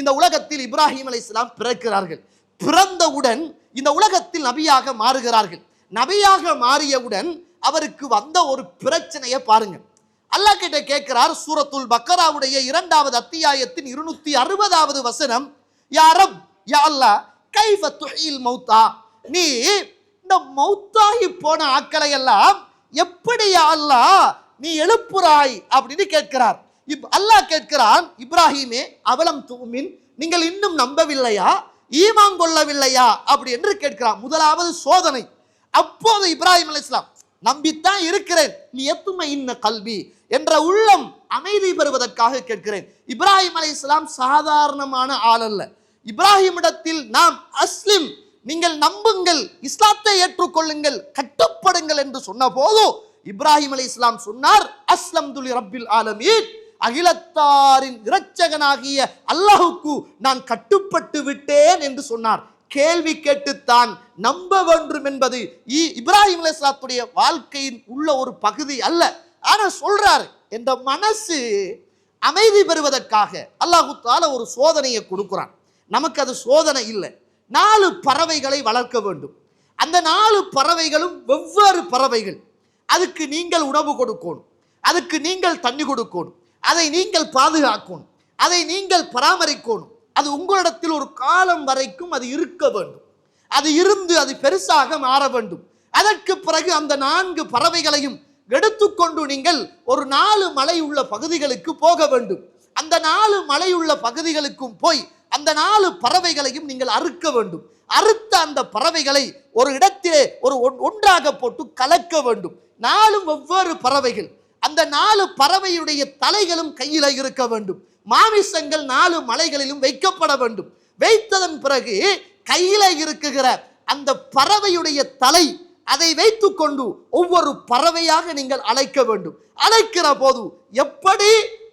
இந்த உலகத்தில் இப்ராஹிம் அலைஹிஸ்ஸலாம் பிறக்கிறார்கள். பிறந்தவுடன் இந்த உலகத்தில் நபியாக மாறுகிறார்கள். நபியாக மாறியவுடன் அவருக்கு வந்த ஒரு பிரச்சனையை பாருங்க. அல்லாஹ் கிட்ட கேட்கிறார் சூரத்துல் பக்கராவுடைய இரண்டாவது அத்தியாயத்தின் இருநூத்தி அறுபதாவது வசனம் யாரம் யா அல்லாஹ் கைஃப தொழில் மௌத்தா? நீ இந்த மௌத்தாகி போன ஆட்களை எல்லாம் எப்படி அல்லா நீ எழுப்புறாய் அப்படின்னு கேட்கிறார். இப் அல்லாஹ் கேட்கிறான் இப்ராஹிமே அவலம் தூமின் நீங்கள் இன்னும் நம்பவில்லையா? ஈமான் கொள்ளவில்லையா? அப்படி என்று கேட்கிறான். முதலாவது சோதனை. அப்போது இப்ராஹிம் அலைஹிஸ்ஸலாம் நம்பித்தான் இருக்கிறேன். நீ எத்துமை இன்ன கல்வி என்ற உள்ளம் அமைதி பெறுவதற்காக கேட்கிறேன். இப்ராஹிம் அலைஹிஸ்ஸலாம் சாதாரணமான ஆள் அல்ல. இப்ராஹிமிடத்தில் நாம் அஸ்லிம். நீங்கள் நம்புங்கள் இஸ்லாத்தை ஏற்றுக்கொள்ளுங்கள் கட்டுப்படுங்கள் என்று சொன்ன போதும் இப்ராஹிம் அலி இஸ்லாம் சொன்னார் அஸ்லம் துலி ரப்பில் ஆலமீன். அகிலத்தாரின் இரட்சகனாகிய அல்லாஹுக்கு நான் கட்டுப்பட்டு விட்டேன் என்று சொன்னார். கேள்வி கேட்டுத்தான் நம்ப வேண்டும் என்பது இ- இப்ராஹிம் அலிஸ்லாத்துடைய வாழ்க்கையின் உள்ள ஒரு பகுதி அல்ல. ஆனா சொல்றாரு இந்த மனசு அமைதி பெறுவதற்காக அல்லாஹு தால ஒரு சோதனையை கொடுக்குறான். நமக்கு அது சோதனை இல்லை. நாலு பறவைகளை வளர்க்க வேண்டும். அந்த நாலு பறவைகளும் வெவ்வேறு பறவைகள். அதுக்கு நீங்கள் உணவு கொடுக்கணும். அதுக்கு நீங்கள் தண்ணி கொடுக்கணும். அதை நீங்கள் பாதுகாக்கணும். அதை நீங்கள் பராமரிக்கணும். அது உங்களிடத்தில் ஒரு காலம் வரைக்கும் அது இருக்க வேண்டும். அது இருந்து அது பெருசாக மாற வேண்டும். அதற்கு பிறகு அந்த நான்கு பறவைகளையும் எடுத்துக்கொண்டு நீங்கள் ஒரு நாலு மலை உள்ள பகுதிகளுக்கு போக வேண்டும். அந்த நாலு மலை உள்ள பகுதிகளுக்கும் போய் அந்த நாலு பறவைகளையும் நீங்கள் அறுக்க வேண்டும். அறுத்த அந்த பறவைகளை ஒரு இடத்திலே ஒரு ஒன்- ஒன்றாக போட்டு கலக்க வேண்டும். நாலும் வெவ்வேறு பறவைகள். அந்த நாலு பறவையுடைய தலைகளும் கையில் இருக்க வேண்டும். மாமிசங்கள் நாலு மலைகளிலும் வைக்கப்பட வேண்டும். வைத்ததன் பிறகு கையில இருக்குகிற அந்த பறவையுடைய தலை அதை வைத்துக்கொண்டு ஒவ்வொரு பறவையாக நீங்கள் அழைக்க வேண்டும். அழைக்கிற போது எப்படி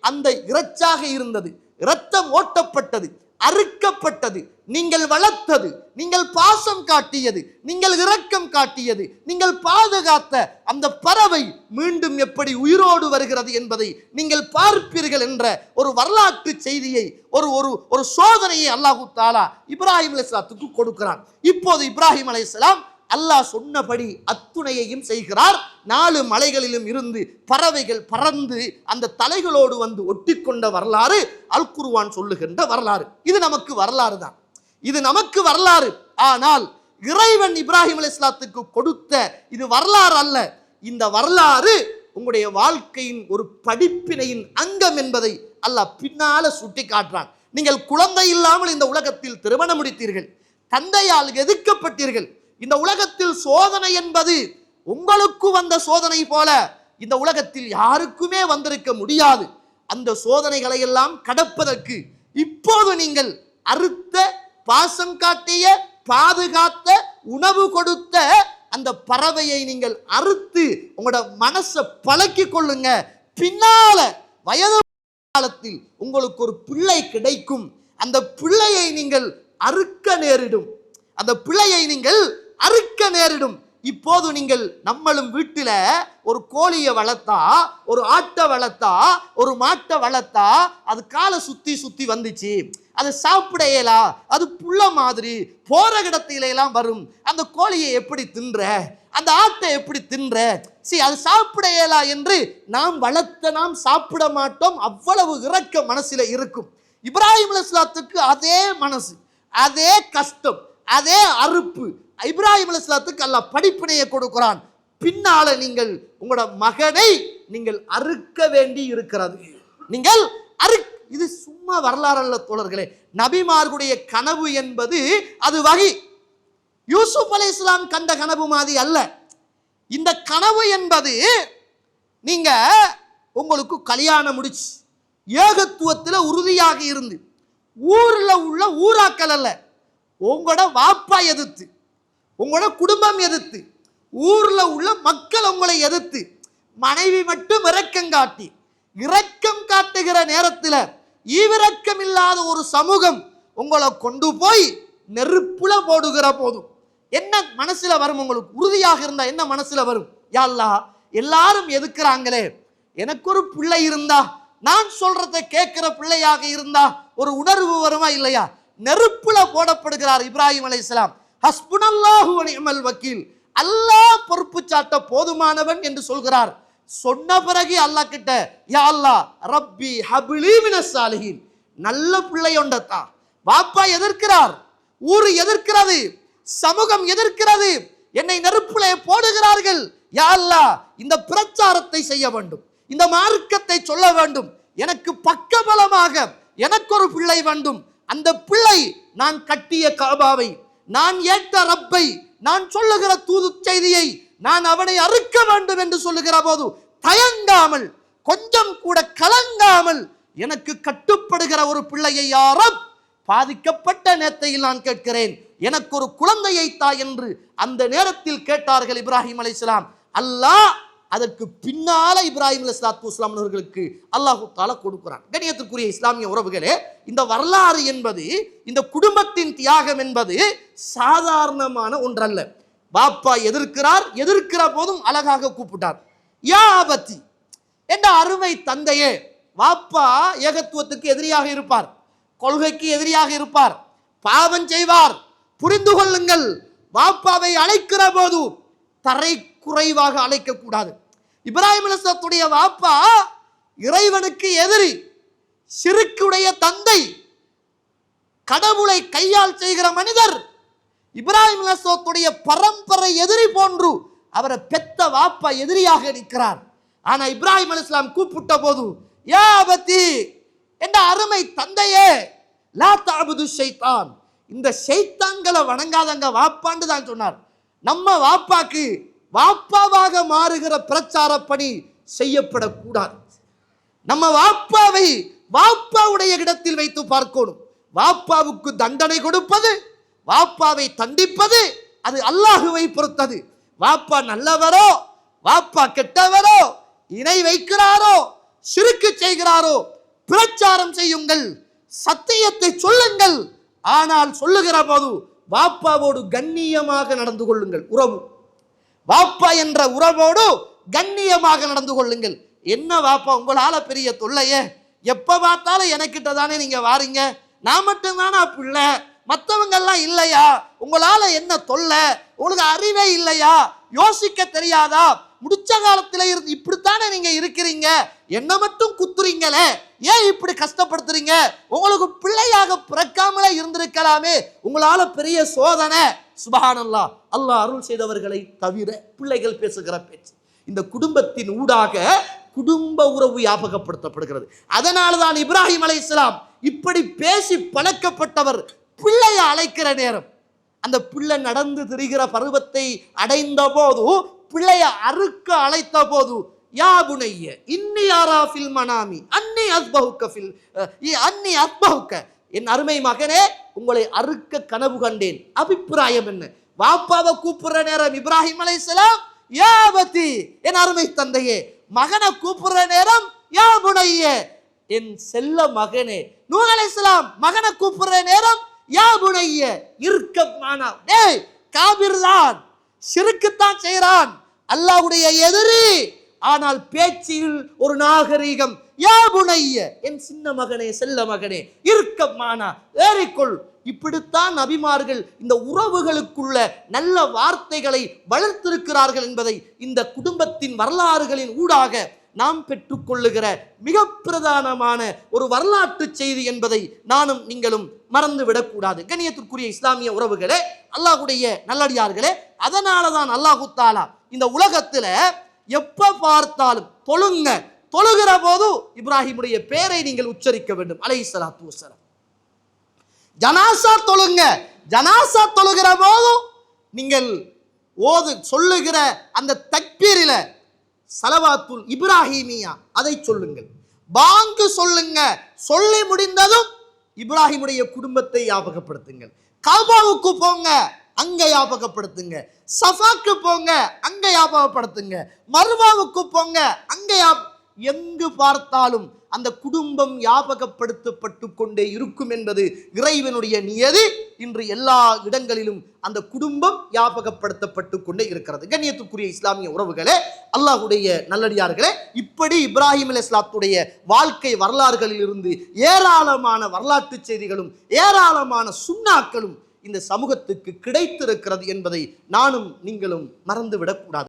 அந்த இறைச்சாக இருந்தது? இரத்தம் ஓட்டப்பட்டது அறுக்கப்பட்டது நீங்கள் வளர்த்தது நீங்கள் பாசம் காட்டியது நீங்கள் இரக்கம் காட்டியது நீங்கள் பாதுகாத்த அந்த பறவை மீண்டும் எப்படி உயிரோடு வருகிறது என்பதை நீங்கள் பார்ப்பீர்கள் என்ற ஒரு வரலாற்று செய்தியை ஒரு ஒரு ஒரு சோதனையை அல்லாஹு தாலா இப்ராஹிம் அலைஹிஸ்ஸலாத்துக்கு கொடுக்கிறான். இப்போது இப்ராஹிம் அலைஹிஸ்ஸலாம் அல்லாஹ் சொன்னபடி அத்துணையையும் செய்கிறார். நாலு மலைகளிலும் இருந்து பறவைகள் பறந்து அந்த தலைகளோடு வந்து ஒட்டிக்கொண்ட வரலாறு அல் சொல்லுகின்ற வரலாறு. இது நமக்கு வரலாறு தான். இது நமக்கு வரலாறு. ஆனால் இறைவன் இப்ராஹிம் அலைஹிஸ்ஸலாத்துக்கு கொடுத்த இது வரலாறு அல்ல. இந்த வரலாறு உங்களுடைய வாழ்க்கையின் ஒரு படிப்பினையின் அங்கம் என்பதை அல்லாஹ் பின்னால சுட்டி காட்டுறான் நீங்கள் குழந்தை இல்லாமல் இந்த உலகத்தில் திருமணம் முடித்தீர்கள். தந்தையால் எதிர்க்கப்பட்டீர்கள். இந்த உலகத்தில் சோதனை என்பது உங்களுக்கு வந்த சோதனை போல இந்த உலகத்தில் யாருக்குமே வந்திருக்க முடியாது. அந்த சோதனைகளை எல்லாம் கடப்பதற்கு இப்போது நீங்கள் அறுத்த பாசம் காட்டிய பாதுகாத்த உணவு கொடுத்த அந்த பறவையை நீங்கள் அறுத்து உங்களோட மனசை பழக்கி கொள்ளுங்க. பின்னால வயது காலத்தில் உங்களுக்கு ஒரு பிள்ளை கிடைக்கும். அந்த பிள்ளையை நீங்கள் அறுக்க நேரிடும். அந்த பிள்ளையை நீங்கள் அறுக்க நேரிடும். இப்போது நீங்கள் நம்மளும் வீட்டில் ஒரு கோழியை வளர்த்தா ஒரு ஆட்டை வளர்த்தா ஒரு மாட்டை வளர்த்தா அது காலை சுற்றி சுற்றி வந்துச்சு. அது சாப்பிட இயலா அது புள்ள மாதிரி போற இடத்தில எல்லாம் வரும். அந்த கோழியை எப்படி தின்ற அந்த ஆட்டை எப்படி தின்ற? சி அது சாப்பிட இயலா என்று நாம் வளர்த்த நாம் சாப்பிட மாட்டோம். அவ்வளவு இறக்க மனசில் இருக்கும். இப்ராஹிம் அலைஹிஸ்ஸலாத்துக்கு அதே மனசு அதே கஷ்டம் அதே அறுப்பு. இப்ராஹிம் அலைஹிஸ்ஸலாத்துக்கு அல்ல படிப்பினையை கொடுக்கிறான். பின்னால நீங்கள் உங்களோட மகனை நீங்கள் அறுக்க வேண்டி இருக்கிறது. நீங்கள் அறுக்க இது சும்மா வரலாறு அல்ல தோழர்களே. நபிமார்களுடைய கனவு என்பது அது வகை. யூசுப் அலி இஸ்லாம் கண்ட கனவு மாதிரி அல்ல. இந்த கனவு என்பது நீங்க உங்களுக்கு கல்யாணம் முடிச்சு ஏகத்துவத்தில் உறுதியாக இருந்து ஊரில் உள்ள ஊராக்கள் அல்ல. உங்களோட வாப்பா எதிர்த்து உங்களோட குடும்பம் எதிர்த்து ஊரில் உள்ள மக்கள் உங்களை எதிர்த்து மனைவி மட்டும் இரக்கம் காட்டி இரக்கம் காட்டுகிற நேரத்தில் ஈவிரக்கம் இல்லாத ஒரு சமூகம் உங்களை கொண்டு போய் நெருப்புல போடுகிற போதும். என்ன மனசுல வரும்? உங்களுக்கு உறுதியாக இருந்தா என்ன மனசுல வரும்? யாழ்லா எல்லாரும் எதுக்குறாங்களே? எனக்கு ஒரு பிள்ளை இருந்தா நான் சொல்றதை கேட்கிற பிள்ளையாக இருந்தா ஒரு உணர்வு வருமா இல்லையா? நெருப்புல போடப்படுகிறார் இப்ராஹிம் அலைஹிஸ்ஸலாம் ஹஸ்புனல்லாஹு வக்கீல். அல்லாஹ் பொறுப்பு சாட்ட போதுமானவன் என்று சொல்கிறார். சொன்ன பிறகு அல்லாஹ் கிட்ட யா அல்லா ரப்பி ஹபிலி மினஸ் நல்ல பிள்ளை ஒண்டத்தா வாப்பா எதிர்க்கிறார் ஊர் எதிர்க்கிறது சமூகம் எதிர்க்கிறது என்னை நெருப்பிலே போடுகிறார்கள். யா அல்லாஹ் இந்த பிரச்சாரத்தை செய்ய வேண்டும் இந்த மார்க்கத்தை சொல்ல வேண்டும். எனக்கு பக்கபலமாக எனக்கு ஒரு பிள்ளை வேண்டும். அந்த பிள்ளை நான் கட்டிய காபாவை நான் ஏற்ற ரப்பை நான் சொல்லுகிற தூது செய்தியை நான் அவனை அறுக்க வேண்டும் என்று சொல்லுகிற போது தயங்காமல் கொஞ்சம் கூட கலங்காமல் எனக்கு கட்டுப்படுகிற ஒரு பிள்ளையை யாரும் பாதிக்கப்பட்ட நேரத்தையில் நான் கேட்கிறேன். எனக்கு ஒரு குழந்தையை தா என்று அந்த நேரத்தில் கேட்டார்கள் இப்ராஹிம் அலைஹிஸ்ஸலாம் அல்லாஹ் அதற்கு பின்னால இப்ராஹிம் அலிஸ்லாத்து இஸ்லாம் அவர்களுக்கு அல்லாஹு தாலா கொடுக்கிறான். கணியத்துக்குரிய இஸ்லாமிய உறவுகளே இந்த வரலாறு என்பது இந்த குடும்பத்தின் தியாகம் என்பது சாதாரணமான ஒன்றல்ல. பாப்பா எதிர்க்கிறார் எதிர்க்கிற போதும் அழகாக கூப்பிட்டார். யா ஆபத்தி என்ற அருமை தந்தையே வாப்பா ஏகத்துவத்துக்கு எதிரியாக இருப்பார் கொள்கைக்கு எதிரியாக இருப்பார் பாவம் செய்வார் புரிந்து கொள்ளுங்கள் வாப்பாவை அழைக்கிற போது தரை குறைவாக அழைக்க கூடாது. இப்ராஹிம் அலிஸ்லத்துடைய வாப்பா இறைவனுக்கு எதிரி சிறுக்குடைய தந்தை கடவுளை கையால் செய்கிற மனிதர் இப்ராஹிம் அலிஸ்லத்துடைய பரம்பரை எதிரி போன்று அவரை பெத்த வாப்பா எதிரியாக நிற்கிறார். ஆனால் இப்ராஹிம் அலிஸ்லாம் கூப்பிட்ட போது ஏ அபத்தி என்ற அருமை தந்தையே லா தாபுது ஷைத்தான். இந்த ஷைத்தான்களை வணங்காதங்க வாப்பான்னு தான் சொன்னார். நம்ம வாப்பாக்கு வாப்பாவாக மாறுகிற பிரச்சார பணி செய்யப்படக்கூடாது. நம்ம வாப்பாவை வாப்பாவுடைய இடத்தில் வைத்து பார்க்கணும். வாப்பாவுக்கு தண்டனை கொடுப்பது வாப்பாவை தண்டிப்பது அது அல்லாஹுவை பொறுத்தது. வாப்பா நல்லவரோ வாப்பா கெட்டவரோ இணை வைக்கிறாரோ சிறுக்கு செய்கிறாரோ பிரச்சாரம் செய்யுங்கள் சத்தியத்தை சொல்லுங்கள். ஆனால் சொல்லுகிற போது வாப்பாவோடு கண்ணியமாக நடந்து கொள்ளுங்கள் உறவு. வாப்பா என்ற உறவோடு கண்ணியமாக நடந்து கொள்ளுங்கள். என்ன வாப்பா உங்களால பெரிய தொல்லையே? எப்ப பார்த்தாலும் எனக்கிட்ட தானே நீங்க வாரீங்க? நான் மட்டும்தானா பிள்ளை? மற்றவங்கெல்லாம் இல்லையா? உங்களால் என்ன தொல்லை? உங்களுக்கு அறிவே இல்லையா? யோசிக்க தெரியாதா? முடிச்ச காலத்தில் இருந்து இப்படித்தானே நீங்கள் இருக்கிறீங்க? என்ன மட்டும் குத்துறீங்களே? ஏன் இப்படி கஷ்டப்படுத்துறீங்க? உங்களுக்கு பிள்ளையாக பிறக்காமலே இருந்திருக்கலாமே? உங்களால் பெரிய சோதனை. சுபஹானல்லா. அல்லாஹ் அருள் செய்தவர்களை தவிர பிள்ளைகள் பேசுகிற பேச்சு. இந்த குடும்பத்தின் ஊடாக குடும்ப உறவு ஞாபகப்படுத்தப்படுகிறது. அதனால தான் இப்ராஹிம் இஸ்லாம் இப்படி பேசி பழக்கப்பட்டவர் பிள்ளையை அழைக்கிற நேரம். அந்த பிள்ளை நடந்து திரிகிற பருவத்தை அடைந்த போது பிள்ளைய அறுக்க அழைத்த போது யா புனைய இன்னி யாரா ஃபில் மனாமி அன்னி அஸ்பஹுக்க ஃபில் அன்னி அஸ்பஹுக்க. என் அருமை மகனே உங்களை அறுக்க கனவு கண்டேன். அபிப்பிராயம் என்ன? வாப்பாவை கூப்பிடுற நேரம் இப்ராஹிம் அலைசலாம் யா என் அருமை தந்தையே மகனை கூப்பிடுற நேரம் யா புனைய. என் செல்ல மகனே நூ அலைசலாம் மகனை கூப்பிடுற நேரம் யா புனைய இருக்கமானா டேய் காபிர் தான் சிறுக்குத்தான் செய்கிறான் அல்லாஹ்வுடைய எதிரி. ஆனால் பேச்சில் ஒரு நாகரீகம். யா புனைய என் சின்ன மகனே செல்ல மகனே இருக்கமானா ஏறிக்கொள். இப்படித்தான் நபிமார்கள் இந்த உறவுகளுக்குள்ள நல்ல வார்த்தைகளை வளர்த்திருக்கிறார்கள் என்பதை இந்த குடும்பத்தின் வரலாறுகளின் ஊடாக நாம் பெற்றுக்கொள்ளுகிற மிக பிரதானமான ஒரு வரலாற்று செய்தி என்பதை நானும் நீங்களும் மறந்து விடக்கூடாது. கண்ணியத்திற்குரிய இஸ்லாமிய உறவுகளே அல்லாஹுடைய நல்லடியார்களே அதனால தான் அல்லாஹு தாலா இந்த உலகத்துல எப்ப பார்த்தாலும் தொழுங்க. தொழுகிற போது இப்ராஹிமுடைய பேரை நீங்கள் உச்சரிக்க வேண்டும். அலை சலாத்து வசலாம் ஜனாசா தொழுங்க. ஜனாசா தொழுகிற போதும் நீங்கள் ஓது சொல்லுகிற அந்த தக்பீரில சலவாத்துல் இப்ராஹிமியா அதை சொல்லுங்கள். பாங்கு சொல்லுங்க. சொல்லி முடிந்ததும் இப்ராஹிமுடைய குடும்பத்தை ஞாபகப்படுத்துங்கள். கபாவுக்கு போங்க அங்க ஞாபகப்படுத்துங்க. சஃபாக்கு போங்க அங்க ஞாபகப்படுத்துங்க. மர்வாவுக்கு போங்க அங்க யா எங்கு பார்த்தாலும் அந்த குடும்பம் ஞாபகப்படுத்தப்பட்டு கொண்டே இருக்கும் என்பது இறைவனுடைய நியதி. இன்று எல்லா இடங்களிலும் அந்த குடும்பம் ஞாபகப்படுத்தப்பட்டு கொண்டே இருக்கிறது. கண்ணியத்துக்குரிய இஸ்லாமிய உறவுகளே அல்லாஹுடைய நல்லடியார்களே இப்படி இப்ராஹிம் அலி இஸ்லாத்துடைய வாழ்க்கை வரலாறுகளில் இருந்து ஏராளமான வரலாற்று செய்திகளும் ஏராளமான சுண்ணாக்களும் இந்த சமூகத்துக்கு கிடைத்திருக்கிறது என்பதை நானும் நீங்களும் மறந்துவிடக்கூடாது.